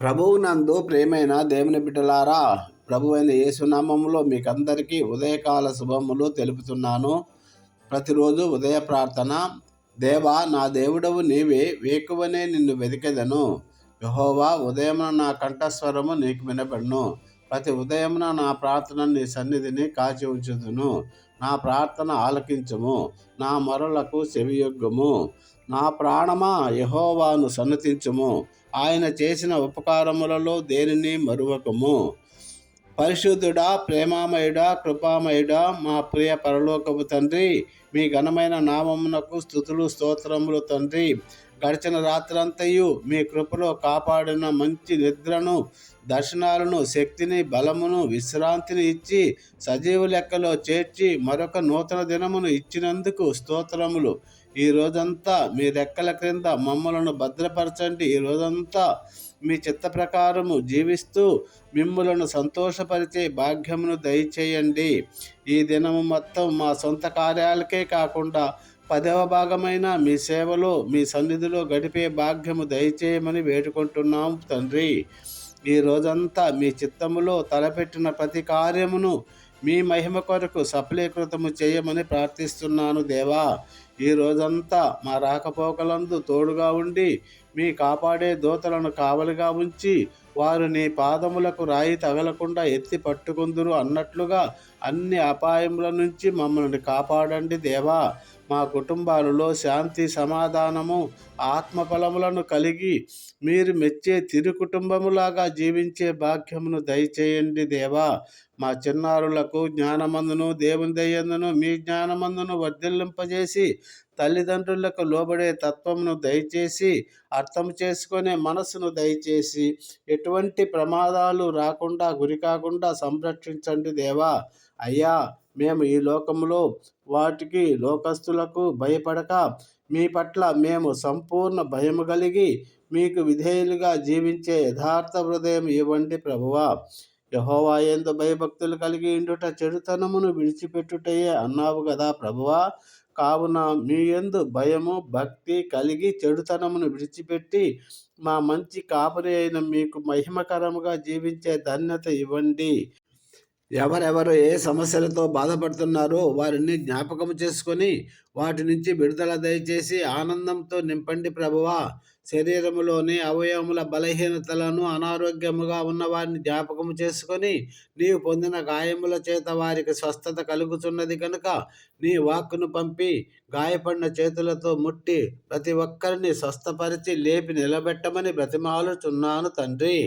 ప్రభువు నందు ప్రేమైన దేవుని బిడ్డలారా ప్రభువైన యేసునామంలో మీకందరికీ ఉదయకాల శుభములు తెలుపుతున్నాను. ప్రతిరోజు ఉదయ ప్రార్థన దేవా నా దేవుడవు నీవే వేకువనే నిన్ను వెతికెదను యహోవా ఉదయమున నా కంఠస్వరము నీకు వినబడును. ప్రతి ఉదయమున నా ప్రార్థన నీ సన్నిధిని కాచి ఉంచుదును నా ప్రార్థన ఆలకించము నా మొరలకు చెవియొగ్గము. నా ప్రాణమా యహోవాను సన్నతించము. ఆయన చేసిన ఉపకారములలో దేనిని మరువకము. పరిశుద్ధుడా ప్రేమామయుడా కృపామయుడా మా ప్రియ పరలోకపు తండ్రి మీ ఘనమైన నామమునకు స్థుతులు స్తోత్రములు తండ్రి. గడిచిన రాత్రంతయు మీ కృపలో కాపాడిన మంచి నిద్రను దర్శనాలను శక్తిని బలమును విశ్రాంతిని ఇచ్చి సజీవ లెక్కలో చేర్చి మరొక నూతన దినమును ఇచ్చినందుకు స్తోత్రములు. ఈ రోజంతా మీ రెక్కల క్రింద మమ్మలను భద్రపరచండి. ఈ రోజంతా మీ చిత్త ప్రకారము జీవిస్తూ మిమ్ములను సంతోషపరిచే భాగ్యమును దయచేయండి. ఈ దినము మొత్తం మా సొంత కార్యాలకే కాకుండా పదవ భాగమైన మీ సేవలో మీ సన్నిధిలో గడిపే భాగ్యము దయచేయమని వేడుకుంటున్నాం తండ్రి. ఈ రోజంతా మీ చిత్తములో తలపెట్టిన ప్రతి కార్యమును మీ మహిమ కొరకు సఫలీకృతము చేయమని ప్రార్థిస్తున్నాను దేవా. ఈ రోజంతా మా రాకపోకలందు తోడుగా ఉండి మీ కాపాడే దూతలను కావలిగా ఉంచి వారు నీ పాదములకు రాయి తగలకుండా ఎత్తి పట్టుకుందురు అన్నట్లుగా అన్ని అపాయముల నుంచి మమ్మల్ని కాపాడండి దేవా. మా కుటుంబాలలో శాంతి సమాధానము ఆత్మఫలములను కలిగి మీరు మెచ్చే తిరు కుటుంబములాగా జీవించే భాగ్యమును దయచేయండి దేవా. మా చిన్నారులకు జ్ఞానమందును దేవుని దయ్యందును మీ జ్ఞానమందును వర్ధిల్లింపజేసి తల్లిదండ్రులకు లోబడే తత్వమును దయచేసి అర్థం చేసుకునే మనసును దయచేసి ఎటువంటి ప్రమాదాలు రాకుండా గురి కాకుండా సంరక్షించండి దేవా. అయ్యా మేము ఈ లోకంలో వాటికి లోకస్తులకు భయపడక మీ పట్ల మేము సంపూర్ణ భయము కలిగి మీకు విధేయులుగా జీవించే యథార్థ హృదయం ఇవ్వండి ప్రభువా. యహోవా ఎందు భయభక్తులు కలిగి ఉండుట చెడుతనమును విడిచిపెట్టుటయే అన్నావు కదా ప్రభువా. కావున మీ ఎందు భయము భక్తి కలిగి చెడుతనమును విడిచిపెట్టి మా మంచి కాపరి అయిన మీకు మహిమకరముగా జీవించే ధన్యత ఇవ్వండి. ఎవరెవరు ఏ సమస్యలతో బాధపడుతున్నారో వారిని జ్ఞాపకం చేసుకొని వాటి నుంచి విడుదల దయచేసి ఆనందంతో నింపండి ప్రభువా. శరీరములోని అవయవముల బలహీనతలను అనారోగ్యముగా ఉన్న వారిని జ్ఞాపకం చేసుకొని నీవు పొందిన గాయముల చేత వారికి స్వస్థత కలుగుతున్నది కనుక నీ వాక్కును పంపి గాయపడిన చేతులతో ముట్టి ప్రతి ఒక్కరిని స్వస్థపరిచి లేపి నిలబెట్టమని బ్రతిమాలుచున్నాను తండ్రి.